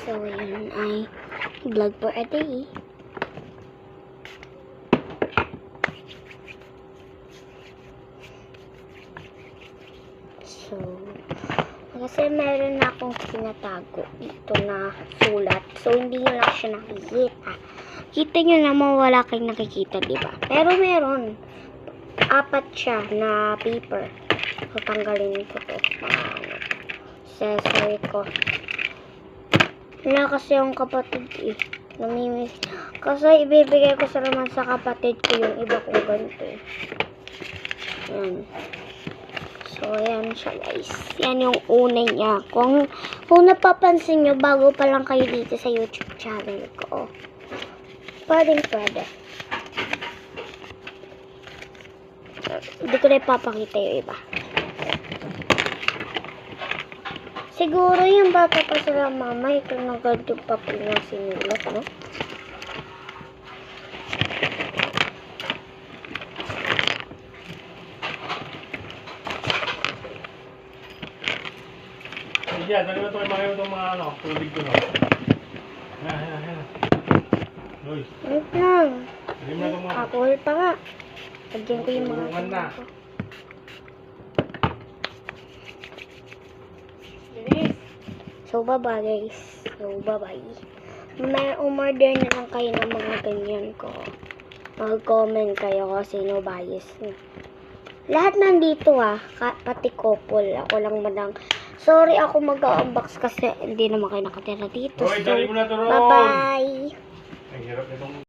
So, yun ay vlog for a day. So, kasi meron na akong tinatago dito na sulat. So, hindi nyo lang siya nakikita. Kita nyo naman wala kayong nakikita, di ba? Pero meron. Apat siya na paper. So, ko to. Accessory ko. Wala kasi yung kapatid eh. Namimiss. Kasi ibibigay ko sa naman sa kapatid ko yung iba kong ganito eh. Yan. So, ayan siya guys. Yan yung una niya. Kung, kung napapansin nyo, bago pa lang kayo dito sa YouTube channel ko. Pwedeng pwede. Hindi ko na ipapakita yung iba. Siguro yung bata pa sila mama, ito na ganito papel na sinulat, no? Sige, dali mo ito kay Mario itong mga ano, tubig ko no. Ayan, ayan, ayan. Uy, Wait lang. dali mo na itong mga... Apple pa nga. Lagyan ko yung mga Tulungan na. ko. So, bye-bye guys. So, bye-bye. May umorder na lang kayo ng mga ganyan ko. Mag-comment kayo kung sino bias niyo. Lahat nandito ah. Pati couple. Ako lang madang. Sorry ako mag-unbox kasi hindi naman kayo nakatira dito. Uy, So, bye-bye. Ang hirap nitong...